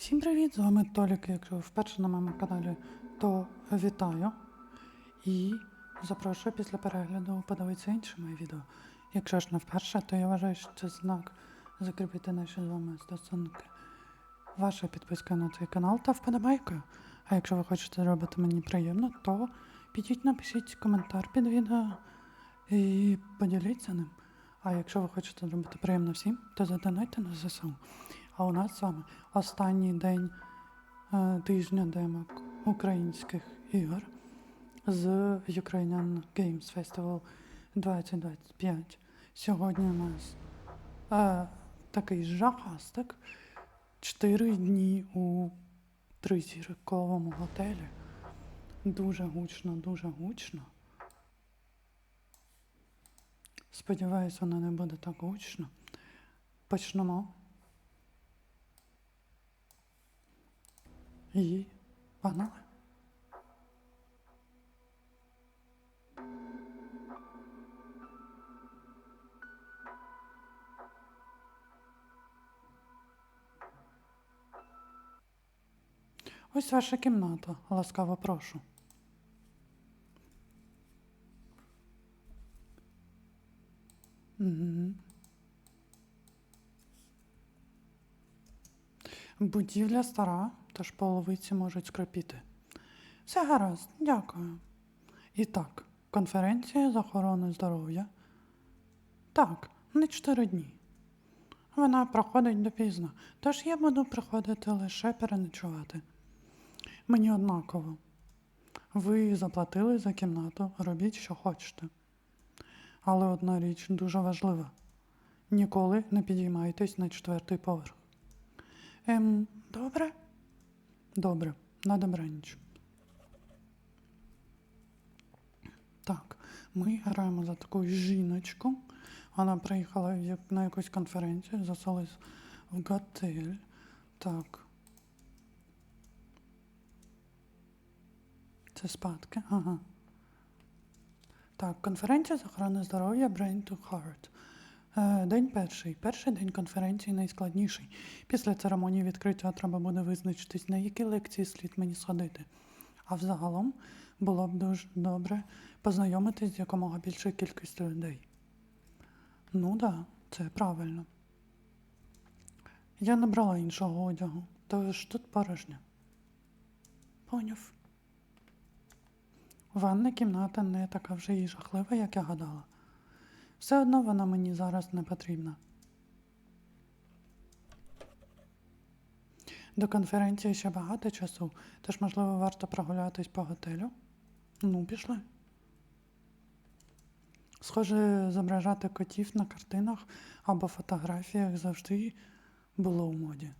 Всім привіт! З вами Толік. Якщо ви вперше на моєму каналі, то вітаю і запрошую після перегляду подивитися інше моє відео. Якщо ж не вперше, то я вважаю, що це знак закріпити наші з вами стосунки. Ваша підписка на цей канал та вподобайка. А якщо ви хочете зробити мені приємно, то підіть напишіть коментар під відео і поділіться ним. А якщо ви хочете зробити приємно всім, то задонайте на ЗСУ. А у нас з вами останній день е, тижня демок українських ігор з Ukrainian Games Festival 2025. Сьогодні у нас е, такий жахастик. Чотири дні у тризірковому готелі. Дуже гучно, дуже гучно. Сподіваюсь, воно не буде так гучно. Почнемо. І погнали. Ось ваша кімната. Ласкаво прошу. Мгм. Будівля стара, тож половиці можуть скрипіти. Все гаразд, дякую. І так, конференція з охорони здоров'я. Так, не чотири дні. Вона проходить допізно, тож я буду приходити лише переночувати. Мені однаково. Ви заплатили за кімнату, робіть, що хочете. Але одна річ дуже важлива: ніколи не підіймайтесь на четвертий поверх. Ем, добре? Добре, на добраніч. Так, ми граємо за таку жіночку. Вона приїхала на якусь конференцію, заселилась в готель. Так. Це спадки. Ага. Так, конференція з охорони здоров'я Brain to Heart. Е, День перший. Перший день конференції найскладніший. Після церемонії відкриття треба буде визначитись, на які лекції слід мені сходити. А взагалом було б дуже добре познайомитись з якомога більшою кількістю людей. Ну да, це правильно. Я не брала іншого одягу, тож тут порожня. Поняв. Ванна кімната не така вже і жахлива, як я гадала. Все одно вона мені зараз не потрібна. До конференції ще багато часу, тож, можливо, варто прогулятись по готелю. Ну, пішли. Схоже, зображати котів на картинах або фотографіях завжди було у моді.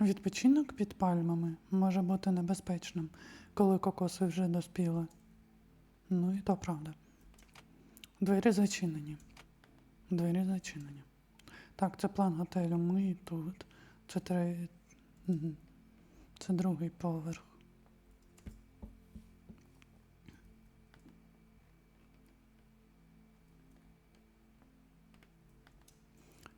Відпочинок під пальмами може бути небезпечним, коли кокоси вже доспіли. Ну і то правда. Двері зачинені. Двері зачинені. Так, це план готелю. Ми тут. Це три. Це другий поверх.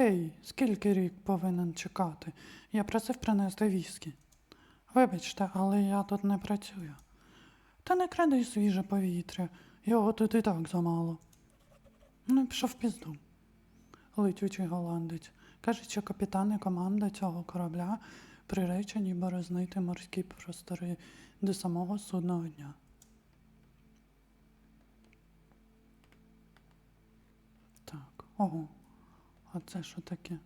Ей, скільки рік повинен чекати? Я просив принести віскі. Вибачте, але я тут не працюю. Та не кради свіже повітря, його тут і так замало. Ну, пішов пізду. Летючий голландець. Каже, що капітан і команда цього корабля приречені борознити морські простори до самого судного дня. Так, ого. А це що таке?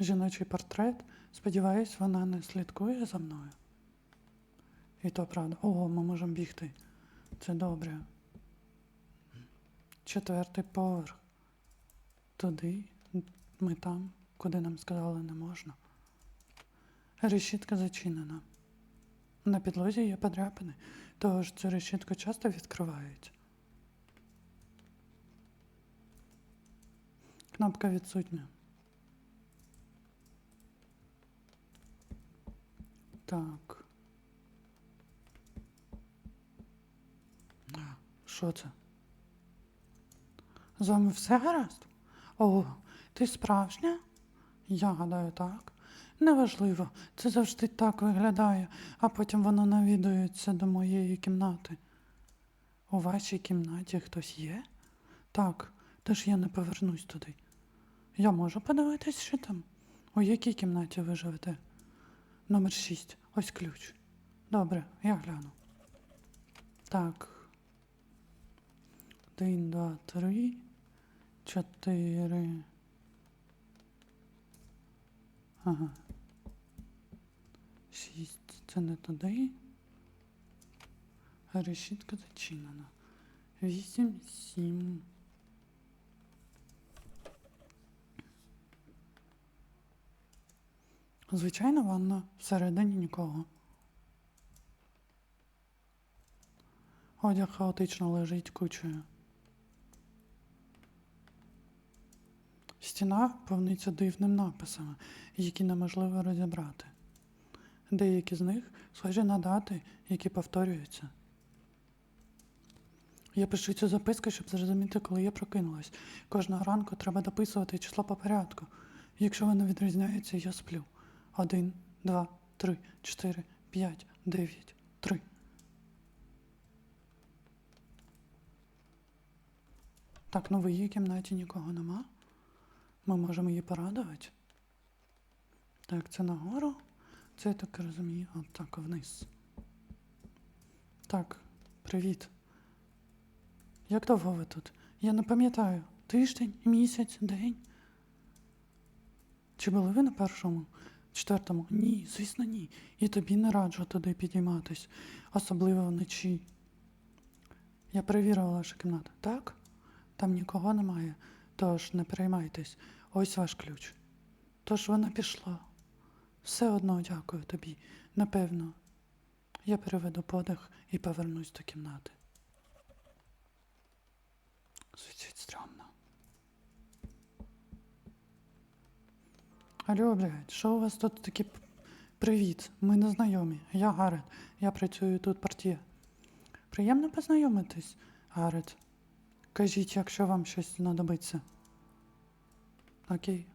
Жіночий портрет. Сподіваюсь, вона не слідкує за мною. І то правда. Ого, ми можемо бігти. Це добре. Четвертий поверх. Туди, ми там, куди нам сказали не можна. Решітка зачинена. На підлозі є подряпини, тож цю решітку часто відкривають. Кнопка відсутня. Так. Що це? З вами все гаразд? О, Ти справжня? Я гадаю, так. Неважливо, це завжди так виглядає, а потім воно навідується до моєї кімнати. У вашій кімнаті хтось є? Так, тож я не повернусь туди. Я можу подивитись, що там? У якій кімнаті ви живете? Номер 6. Ось ключ. Добре, я гляну. Так. Один, два, три, чотири. Ага. Шість. Це не туди. Решітка зачинена. Вісім, сім. Звичайна ванна, всередині нікого. Одяг хаотично лежить кучею. Стіна повниться дивним написами, які неможливо розібрати. Деякі з них схожі на дати, які повторюються. Я пишу цю записку, щоб зрозуміти, коли я прокинулась. Кожного ранку треба дописувати число по порядку. Якщо воно відрізняється, я сплю. Один, два, три, чотири, п'ять, дев'ять, три. Так, ну в її кімнаті нікого нема. Ми можемо її порадувати. Так, це нагору. Це я так розумію. От так вниз. Так, привіт. Як довго ви тут? Я не пам'ятаю. Тиждень, місяць, день. Чи були ви на першому? Четвертому? Ні, звісно, ні. І тобі не раджу туди підійматись, особливо вночі. Я перевірила вашу кімнату. Так? Там нікого немає, тож не переймайтесь. Ось ваш ключ. Тож вона пішла. Все одно дякую тобі. Напевно. Я переведу подих і повернусь до кімнати. Звучить странно. Алло, блядь, що у вас тут такі Привіт, ми не знайомі. Я Гарет. Я працюю тут портє. Приємно познайомитись, Гарет. Кажіть, якщо вам щось знадобиться. Окей.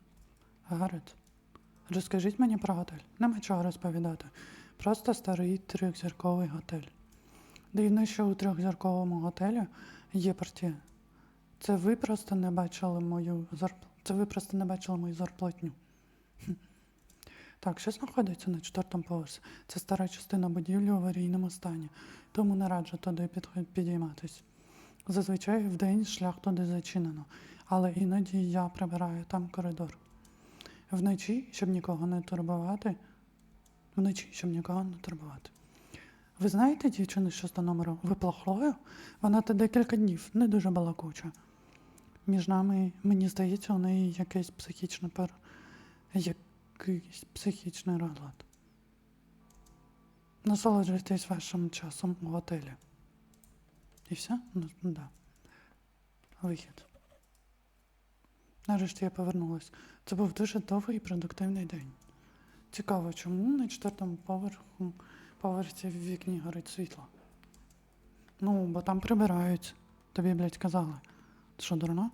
Гарет. Розкажіть мені про готель. Нема чого розповідати. Просто старий трьохзірковий готель. Дивно, що у трьохзірковому готелі є портє. Це ви просто не бачили мою зарплату. Це ви просто не бачили мою зарплатню. Так, що знаходиться на четвертому поверсі? Це стара частина будівлі у аварійному стані, тому не раджу туди підійматись. Зазвичай в день шлях туди зачинено, але іноді я прибираю там коридор. Вночі, щоб нікого не турбувати. Вночі, щоб нікого не турбувати. Ви знаєте дівчину, що з номером виплахлою? Вона тут декілька днів, не дуже балакуча. Між нами, мені здається, у неї якийсь психічний пер... якийсь психічний розлад. Насолоджуйтесь вашим часом у готелі. І все? Ну, да. Вихід. Нарешті я повернулась. Це був дуже довгий і продуктивний день. Цікаво, чому на четвертому поверху поверсі в вікні горить світло? Ну, бо там прибирають. Тобі, блядь, казали. Ти що, дурна?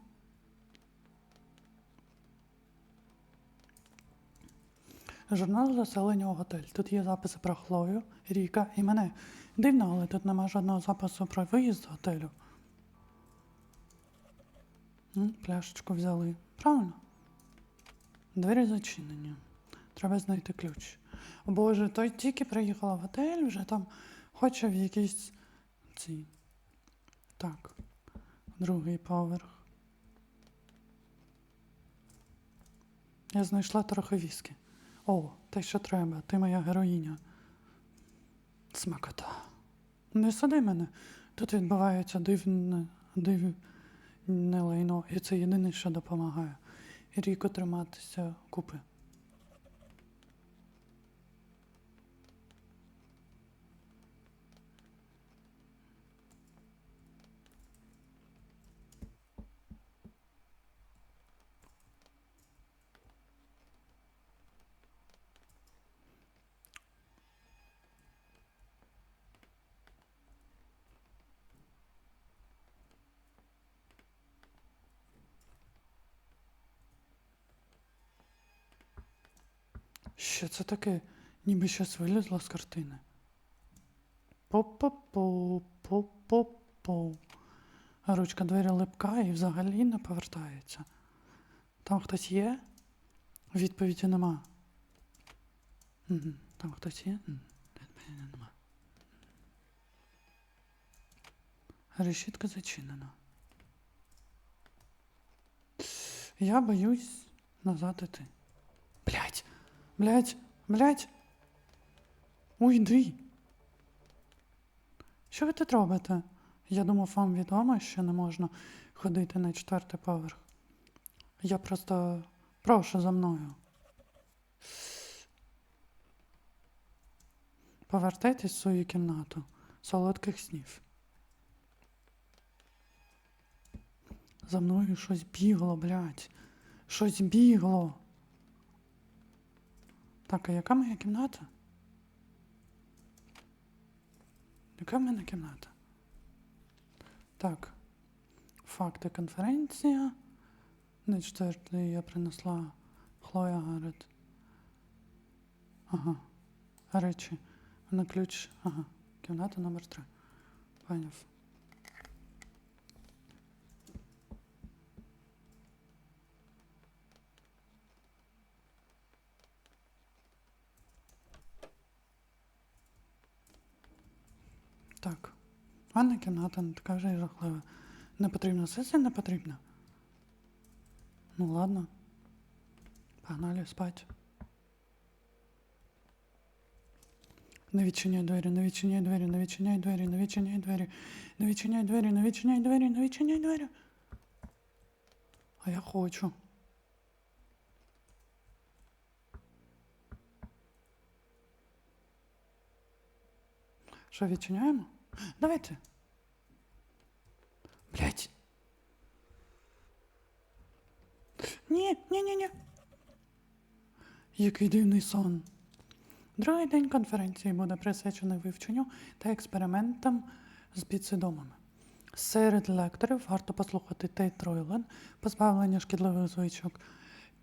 Журнал заселення у готель. Тут є записи про Хлою, Ріка і мене. Дивно, але тут нема жодного запису про виїзд з готелю. Пляшечку взяли. Правильно? Двері зачинені. Треба знайти ключ. О Боже, той тільки приїхала в готель, вже там хоче в якийсь ці. Так. Другий поверх. Я знайшла трохи віскі. О, те, що треба, ти моя героїня. Смакота. Не сади мене. Тут відбувається дивне, дивне лайно, і це єдине, що допомагає. Ріко триматися купи. Що це таке? Ніби щось вилізло з картини. По-по-по, по-по-по. Ручка двері липка і взагалі не повертається. Там хтось є? Відповіді нема. Там хтось є? Відповіді нема. Решітка зачинена. Я боюсь назад іти. Блять! Блять! Блять! Уйди! Що ви тут робите? Я думав, вам відомо, що не можна ходити на четвертий поверх. Я просто прошу за мною. Повертайтесь в свою кімнату. Солодких снів. За мною щось бігло, блядь. Щось бігло. Так, а яка моя кімната? Яка в мене кімната? Так. Факти конференція. На четвертий я принесла Хлоя Гарет. Ага. Речі. На ключ. Ага. Кімната номер три. Поняв. Так. Ванна кімната не така вже й жахлива. Не потрібна сесія, не потрібна. Ну ладно. Погнали спать. Не відчиняй двері, не відчиняй двері, не відчиняй двері, не відчиняй двері, не відчиняй двері, не відчиняй двері, не відчиняй двері. А я хочу. Що, відчиняємо? Давайте. Блять. Ні, ні, ні, ні. Який дивний сон. Другий день конференції буде присвячений вивченню та експериментам з підсвідомими. Серед лекторів варто послухати Тейт Ройлен, позбавлення шкідливих звичок,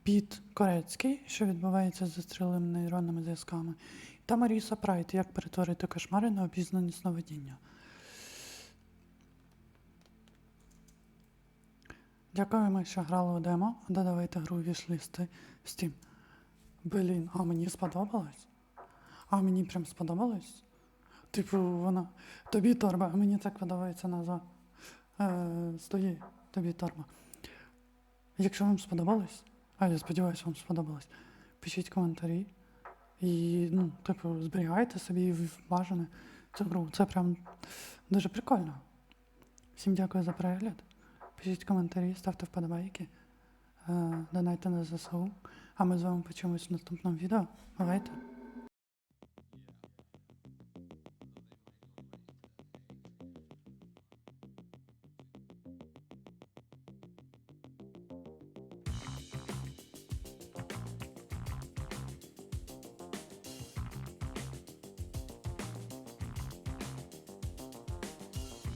Піт Корецький, що відбувається з застріленими нейронними зв'язками, та Маріса Прайт, як перетворити кошмари на обізнані сновидіння. Дякуємо, що грали у демо. Додавайте гру у вішлісти в Steam. Блін, а мені сподобалось? А мені прям сподобалось? Типу, вона. Тобі торба, мені так подобається назва. Е, стої, тобі торба. Якщо вам сподобалось, а я сподіваюся, вам сподобалось, пишіть коментарі. І, ну, типу, зберігайте собі бажане цю гру. Це прям дуже прикольно. Всім дякую за перегляд. Пишіть коментарі, ставте вподобайки, е, донайте на ЗСУ. А ми з вами почуємось в наступному відео. Бувайте!